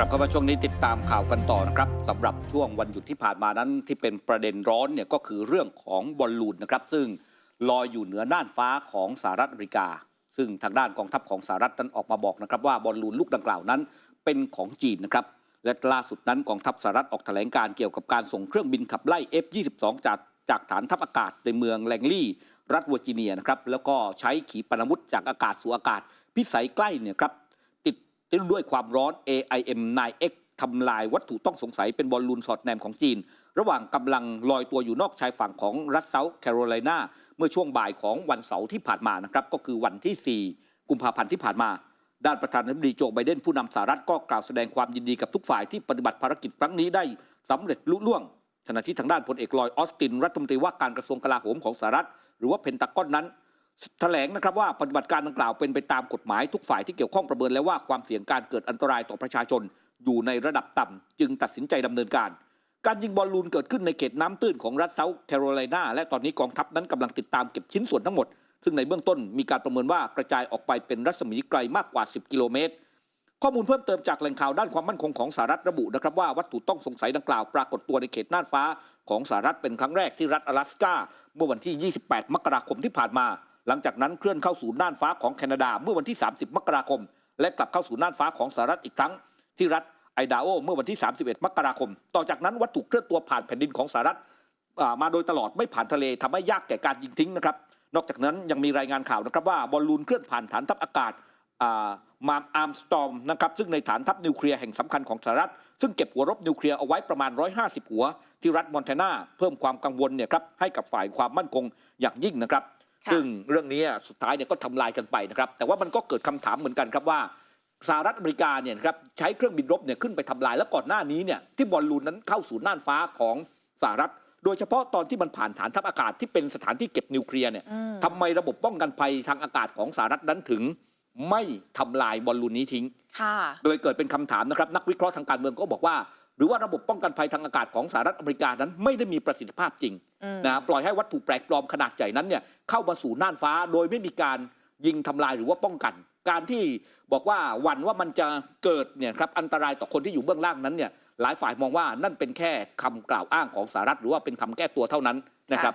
กลับเข้ามาช่วงนี้ติดตามข่าวกันต่อนะครับสำหรับช่วงวันหยุดที่ผ่านมานั้นที่เป็นประเด็นร้อนเนี่ยก็คือเรื่องของบอลลูนนะครับ ซึ่งลอยอยู่เหนือน่านฟ้าของสหรัฐอเมริกา ซึ่งทางด้านกองทัพของสหรัฐนั้นออกมาบอกนะครับว่าบอลลูนลูกดังกล่าวนั้นเป็นของจีนนะครับและล่าสุดนั้นกองทัพสหรัฐออกแถลงการเกี่ยวกับการส่งเครื่องบินขับไล่ F-22 จากจากฐานทัพอากาศในเมืองแลงลี่ รัฐเวอร์จิเนียนะครับแล้วก็ใช้ขีปนาวุธจากอากาศสู่อากาศพิสัยใกล้เนี่ยครับ ดด้วยความร้อน AIM 9X ทำลายวัตถุต้องสงสัยเป็นบอลลูนสอดแนมของจีน ระหว่างกำลังลอยตัวอยู่นอกชายฝั่งของรัฐเซาท์แคโรไลนาเมื่อช่วงบ่ายของวันเสาร์ที่ผ่านมานะครับก็คือวันที่ 4 กุมภาพันธ์ที่ผ่านมา ด้านประธานาธิบดีโจไบเดนผู้นำสหรัฐก็กล่าวแสดงความยินดีกับทุกฝ่ายที่ปฏิบัติภารกิจครั้งนี้ได้สำเร็จลุล่วงขณะที่ทางด้านพลเอกลอยออสตินรัฐมนตรีว่าการกระทรวงกลาโหมของสหรัฐ หรือว่าเพนตากอนนั้น แถลงนะครับว่าปฏิบัติการดังกล่าวเป็นไปตามกฎหมายทุกฝ่ายที่เกี่ยวข้องประเมินแล้วว่าความเสี่ยงการเกิดอันตรายต่อประชาชน อยู่ในระดับต่ำจึงตัดสินใจดำเนินการ การยิงบอลลูนเกิดขึ้นในเขตน้ำตื้นของรัฐเซาท์แคโรไลนาและตอนนี้กองทัพนั้นกำลังติดตามเก็บชิ้นส่วนทั้งหมด ซึ่งในเบื้องต้นมีการประเมินว่ากระจายออกไปเป็นรัศมีไกลมากกว่า 10 กิโลเมตร ข้อมูลเพิ่มเติมจากแหล่งข่าวด้านความมั่นคงของสหรัฐระบุนะครับว่าวัตถุต้องสงสัยดังกล่าวปรากฏตัวในเขตน่านฟ้าของสหรัฐเป็นครั้งแรกที่รัฐ阿拉斯กาเมื่อวันที่ 28 มกราคมที่ผ่านมา หลังจากนั้นเคลื่อนเข้าสู่น่านฟ้าของแคนาดาเมื่อวันที่ 30 มกราคม และกลับเข้าสู่น่านฟ้าของสหรัฐอีกครั้ง ที่รัฐไอดาโอเมื่อวันที่ 31 มกราคม ต่อจากนั้นวัตถุเคลื่อนตัวผ่านแผ่นดินของสหรัฐมาโดยตลอดไม่ผ่านทะเลทำให้ยากแก่การยิงทิ้งนะครับ นอกจากนั้นยังมีรายงานข่าวนะครับว่าบอลลูนเคลื่อนผ่านฐานทัพอากาศอ่ามาอาร์มสตอมนะครับซึ่งในฐานทัพนิวเคลียร์แห่งสำคัญของสหรัฐ ซึ่งเก็บหัวรบนิวเคลียร์เอาไว้ประมาณ 150 หัว ที่รัฐมอนแทนาเพิ่มความกังวลเนี่ยครับให้กับฝ่ายความมั่นคงอย่างยิ่งนะครับ ซึ่งเรื่องนี้สุดท้ายเนี่ยก็ทำลายกันไปนะครับแต่ว่ามันก็เกิดคำถามเหมือนกันครับว่าสหรัฐอเมริกาเนี่ยนะครับใช้เครื่องบินรบเนี่ยขึ้นไปทำลายแล้วก่อนหน้านี้เนี่ยที่บอลลูนนั้นเข้าสู่น่านฟ้าของสหรัฐ โดยเฉพาะตอนที่มันผ่านฐานทัพอากาศที่เป็นสถานที่เก็บนิวเคลียร์เนี่ยอืมทำไมระบบป้องกันภัยทางอากาศของสหรัฐนั้นถึง ไม่ทำลายบอลลูนนี้ทิ้งค่ะโดยเกิดเป็นคำถามนะครับ นักวิเคราะห์ทางการเมืองก็บอกว่า หรือว่าระบบป้องกันภัยทางอากาศของสหรัฐอเมริกานั้นไม่ได้มีประสิทธิภาพจริงอืมนะปล่อยให้วัตถุแปลกปลอมขนาดใหญ่นั้นเนี่ยเข้ามาสู่น่านฟ้าโดยไม่มีการยิงทำลายหรือว่าป้องกัน การที่บอกว่าหวันว่ามันจะเกิดเนี่ยครับอันตรายต่อคนที่อยู่เบื้องล่างนั้นเนี่ยหลายฝ่ายมองว่านั่นเป็นแค่คำกล่าวอ้างของสหรัฐหรือว่าเป็นคำแก้ตัวเท่านั้นนะครับ